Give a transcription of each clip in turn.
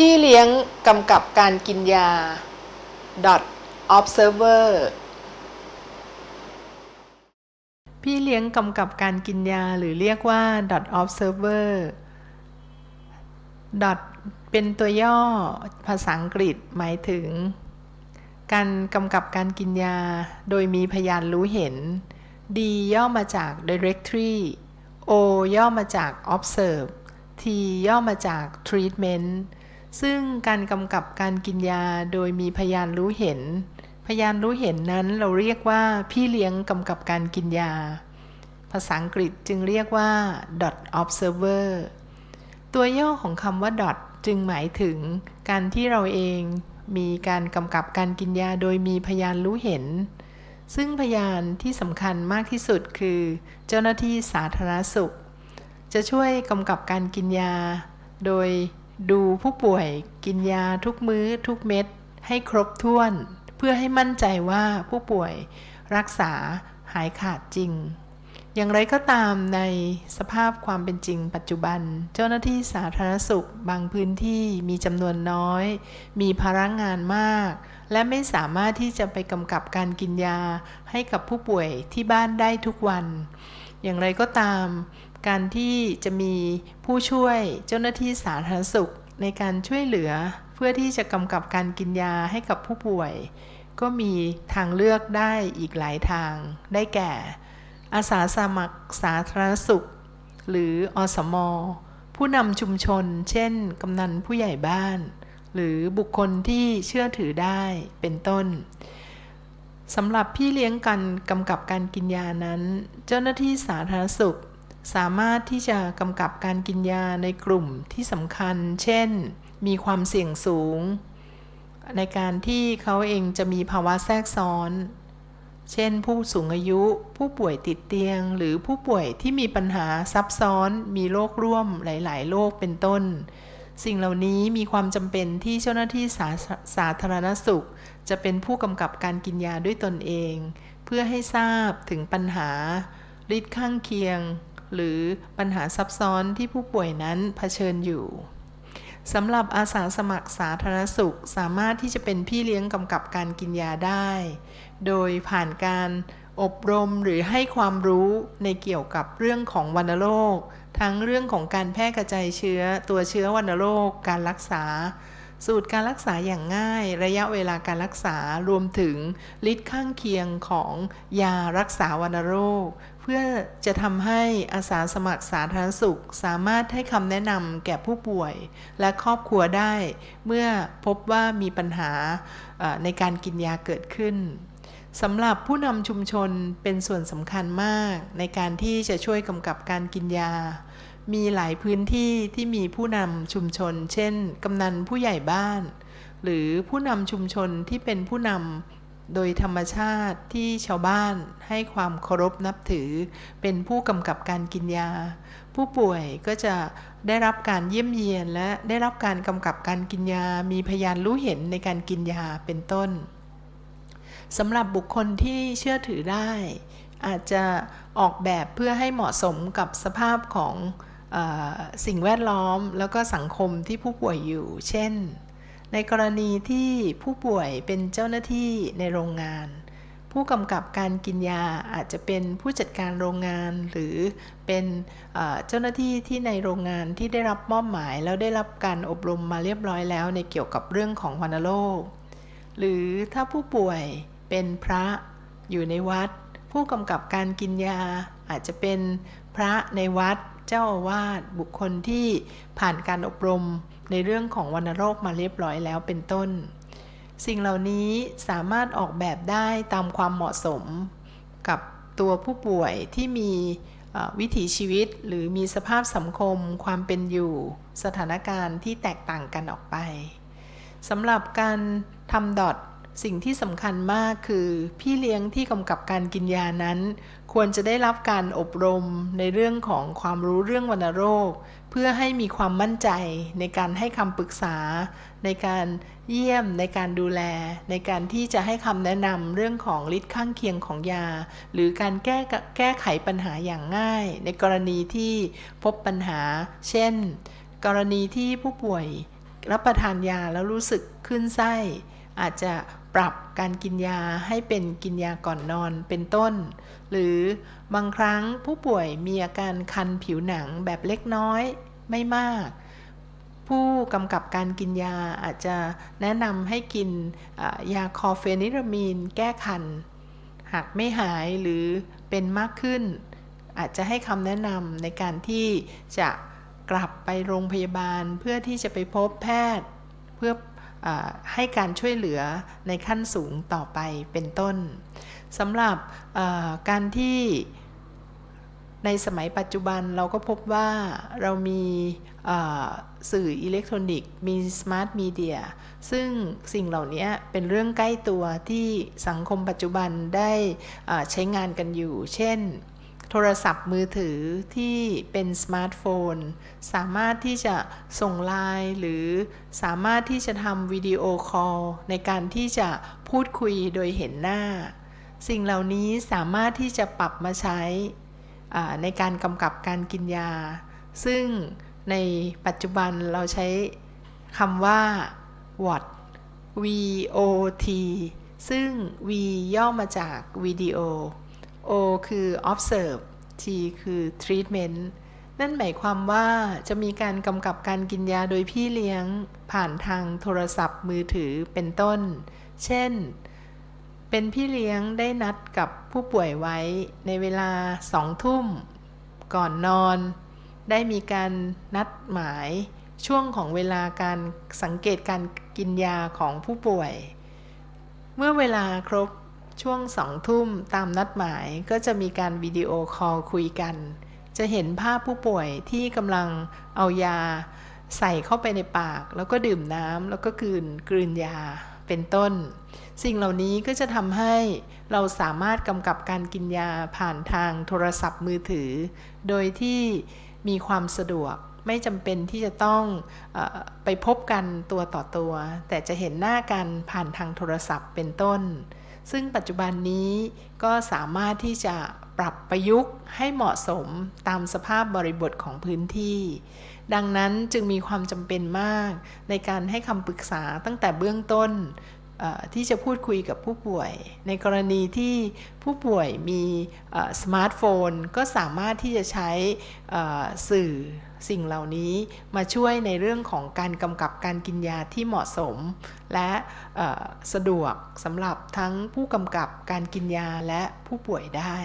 พี่เลี้ยงกำกับการกินยา dot observer พี่เลี้ยงกำกับการกินยาหรือเรียกว่า dot observer dot เป็นตัวย่อภาษาอังกฤษหมายถึง การกำกับการกินยา โดยมีพยานรู้เห็น D ย่อมาจาก directory O ย่อมาจาก observe T ย่อมาจาก treatment ซึ่งการกำกับการกินยาโดยมีพยานรู้เห็น พยานรู้เห็นนั้นเราเรียกว่าพี่เลี้ยงกำกับการกินยา ภาษาอังกฤษจึงเรียกว่า dot observer ตัวย่อของคำว่า dot จึงหมายถึงการที่เราเองมีการกำกับการกินยาโดยมีพยานรู้เห็น ซึ่งพยานที่สำคัญมากที่สุดคือ เจ้าหน้าที่สาธารณสุข จะช่วยกำกับการกินยา โดย ดูผู้ป่วยกินยาทุกมื้อทุกเม็ดให้ครบถ้วน เพื่อให้มั่นใจว่าผู้ป่วยรักษาหายขาดจริง อย่างไรก็ตามในสภาพความเป็นจริงปัจจุบัน เจ้าหน้าที่สาธารณสุขบางพื้นที่มีจำนวนน้อย มีภาระงานมาก และไม่สามารถที่จะไปกำกับการกินยาให้กับผู้ป่วยที่บ้านได้ทุกวัน อย่างไรก็ตาม การที่จะมีผู้ช่วยเจ้าหน้าที่สาธารณสุขในการช่วยเหลือเพื่อที่จะกำกับการกินยาให้กับผู้ป่วย ก็มีทางเลือกได้อีกหลายทาง ได้แก่ อาสาสมัครสาธารณสุข หรืออสม ผู้นำชุมชน เช่น กำนันผู้ใหญ่บ้าน หรือบุคคลที่เชื่อถือได้เป็นต้นสำหรับพี่เลี้ยงกันกำกับการกินยานั้น เจ้าหน้าที่สาธารณสุข สามารถที่จะกำกับการกินยาในกลุ่มที่สำคัญ เช่น มีความเสี่ยงสูง ในการที่เขาเองจะมีภาวะแทรกซ้อน เช่น ผู้สูงอายุ ผู้ป่วยติดเตียง หรือผู้ป่วยที่มีปัญหาซับซ้อน มีโรคร่วมหลาย ๆ โรคเป็นต้น สิ่งเหล่านี้มีความจำเป็นที่เจ้าหน้าที่สาสาธารณสุข จะเป็นผู้กำกับการกินยาด้วยตนเอง เพื่อให้ทราบถึงปัญหาฤทธิ์ข้างเคียง หรือปัญหาซับซ้อนที่ผู้ป่วยนั้นเผชิญอยู่สำหรับอาสาสมัครสาธารณสุขสามารถที่จะเป็นพี่เลี้ยงกำกับการกินยาได้ โดยผ่านการอบรมหรือให้ความรู้ในเกี่ยวกับเรื่องของวัณโรค ทั้งเรื่องของการแพร่กระจายเชื้อตัวเชื้อวัณโรค การรักษา สูตรการรักษาอย่างง่าย ระยะเวลาการรักษารวมถึงฤทธิ์ข้างเคียงของยารักษาวัณโรค เพื่อจะทำให้อาสาสมัครสาธารณสุข สามารถให้คำแนะนำแก่ผู้ป่วย และครอบครัวได้ เมื่อพบว่ามีปัญหาในการกินยาเกิดขึ้นสำหรับผู้นำชุมชนเป็นส่วนสำคัญมากในการที่จะช่วยกำกับการกินยา มีหลายพื้นที่ที่มีผู้นำชุมชน เช่น กำนันผู้ใหญ่บ้าน หรือผู้นำชุมชนที่เป็นผู้นำโดยธรรมชาติที่ชาวบ้านให้ความเคารพนับถือ เป็นผู้กำกับการกินยา ผู้ป่วยก็จะได้รับการเยี่ยมเยียนและได้รับการกำกับการกินยา มีพยานรู้เห็นในการกินยาเป็นต้นสำหรับบุคคลที่เชื่อถือได้ อาจจะออกแบบเพื่อให้เหมาะสมกับสภาพของ สิ่งแวดล้อมแล้วก็สังคมที่ผู้ป่วยอยู่ เช่น ในกรณีที่ผู้ป่วยเป็นเจ้าหน้าที่ในโรงงาน ผู้กำกับการกินยาอาจจะเป็นผู้จัดการโรงงาน หรือเป็นเจ้าหน้าที่ที่ในโรงงานที่ได้รับมอบหมาย แล้วได้รับการอบรมมาเรียบร้อยแล้วในเกี่ยวกับเรื่องของวัณโรคหรือถ้าผู้ป่วยเป็นพระอยู่ในวัด ผู้กำกับการกินยาอาจจะเป็นพระในวัด เจ้าอาวาสบุคคลที่ผ่านการอบรมในเรื่องของวัณโรคมาเรียบร้อยแล้วเป็นต้น สิ่งเหล่านี้สามารถออกแบบได้ตามความเหมาะสม กับตัวผู้ป่วยที่มีวิถีชีวิตหรือมีสภาพสังคม ความเป็นอยู่ สถานการณ์ที่แตกต่างกันออกไปสำหรับการทำดอท สิ่งที่สำคัญมากคือพี่เลี้ยงที่กำกับการกินยานั้น ควรจะได้รับการอบรมในเรื่องของความรู้เรื่องวัณโรค เพื่อให้มีความมั่นใจในการให้คำปรึกษา ในการเยี่ยมในการดูแล ในการที่จะให้คำแนะนำเรื่องของฤทธิ์ข้างเคียงของยา หรือการแก้แก้ไขปัญหาอย่างง่าย ในกรณีที่พบปัญหา เช่น กรณีที่ผู้ป่วยรับประทานยาแล้วรู้สึกขึ้นไส้อาจจะ ปรับการกินยาให้เป็นกินยาก่อนนอนเป็นต้น หรือบางครั้งผู้ป่วยมีอาการคันผิวหนังแบบเล็กน้อยไม่มาก ผู้กำกับการกินยาอาจจะแนะนำให้กินยาคอเฟนิรามีนแก้คัน หากไม่หายหรือเป็นมากขึ้น อาจจะให้คำแนะนำในการที่จะกลับไปโรงพยาบาลเพื่อที่จะไปพบแพทย์ เพื่อ ให้การช่วยเหลือในขั้นสูงต่อไปเป็นต้นสำหรับการที่ในสมัยปัจจุบันเราก็พบว่าเรามีสื่ออิเล็กทรอนิกส์มีสมาร์ทมีเดียซึ่งสิ่งเหล่านี้เป็นเรื่องใกล้ตัวที่สังคมปัจจุบันได้ใช้งานกันอยู่ เช่น โทรศัพท์มือถือที่เป็นสมาร์ทโฟน สามารถที่จะส่งไลน์หรือสามารถที่จะทำวิดีโอคอลในการที่จะพูดคุยโดยเห็นหน้า สิ่งเหล่านี้สามารถที่จะปรับมาใช้ในการกำกับการกินยา ซึ่งในปัจจุบันเราใช้คำว่า WOT VOT ซึ่ง V ย่อมาจากวิดีโอ O คือ observe T คือ treatment นั่นหมายความว่าจะมีการกำกับการกินยาโดยพี่เลี้ยง ผ่านทางโทรศัพท์มือถือเป็นต้น เช่น เป็นพี่เลี้ยงได้นัดกับผู้ป่วยไว้ในเวลาสองทุ่ม ก่อนนอน ได้มีการนัดหมายช่วงของเวลาการสังเกตการกินยาของผู้ป่วย เมื่อเวลาครบ ช่วงสองทุ่มตามนัดหมายก็จะมีการวิดีโอคอลคุยกัน จะเห็นภาพผู้ป่วยที่กำลังเอายา ใส่เข้าไปในปาก แล้วก็ดื่มน้ำแล้วก็กลืนกลืนยาเป็นต้น สิ่งเหล่านี้ก็จะทำให้เราสามารถกำกับการกินยาผ่านทางโทรศัพท์มือถือ โดยที่มีความสะดวกไม่จำเป็นที่จะต้องอไปพบกันตัวต่อตัว แต่จะเห็นหน้ากันผ่านทางโทรศัพท์เป็นต้น ซึ่งปัจจุบันนี้ก็สามารถที่จะปรับประยุกต์ให้เหมาะสมตามสภาพบริบทของพื้นที่ ดังนั้นจึงมีความจำเป็นมากในการให้คำปรึกษาตั้งแต่เบื้องต้นที่จะพูดคุยกับผู้ป่วย ในกรณีที่ผู้ป่วยมีสมาร์ทโฟน ก็สามารถที่จะใช้สื่อ สิ่งเหล่านี้มาช่วยในเรื่องของการกำกับการกินยาที่เหมาะสม และสะดวกสำหรับทั้งผู้กำกับการกินยาและผู้ป่วยได้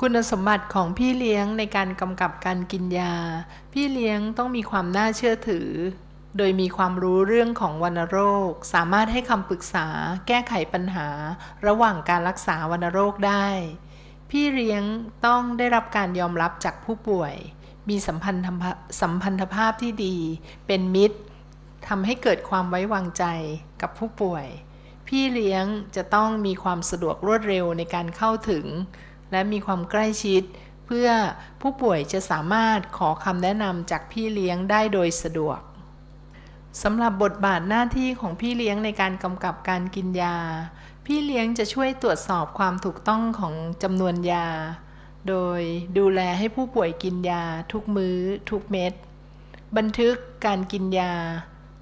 คุณสมบัติของพี่เลี้ยงในการกำกับการกินยา พี่เลี้ยงต้องมีความน่าเชื่อถือ โดยมีความรู้เรื่องของวัณโรค สามารถให้คำปรึกษา แก้ไขปัญหา ระหว่างการรักษาวัณโรคได้ พี่เลี้ยงต้องได้รับการยอมรับจากผู้ป่วย มีสัมพันธภาสัมพันธภาพที่ดี เป็นมิตรทำให้เกิดความไว้วางใจกับผู้ป่วย พี่เลี้ยงจะต้องมีความสะดวกรวดเร็วในการเข้าถึง และมีความใกล้ชิด เพื่อผู้ป่วยจะสามารถขอคำแนะนำจากพี่เลี้ยงได้โดยสะดวกสำหรับบทบาทหน้าที่ของพี่เลี้ยงในการกำกับการกินยา พี่เลี้ยงจะช่วยตรวจสอบความถูกต้องของจำนวนยา โดยดูแลให้ผู้ป่วยกินยาทุกมื้อ ทุกเม็ด บันทึกการกินยา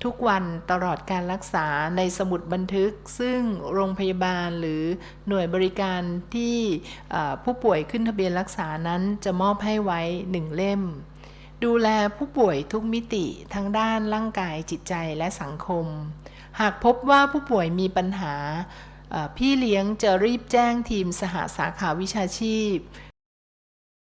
ทุกวันตลอดการรักษาในสมุดบันทึก ซึ่งโรงพยาบาลหรือหน่วยบริการที่ผู้ป่วยขึ้นทะเบียนรักษานั้นจะมอบให้ไว้หนึ่งเล่ม ดูแลผู้ป่วยทุกมิติทั้งด้านร่างกายจิตใจและสังคม หากพบว่าผู้ป่วยมีปัญหา พี่เลี้ยงจะรีบแจ้งทีมสหสาขาวิชาชีพ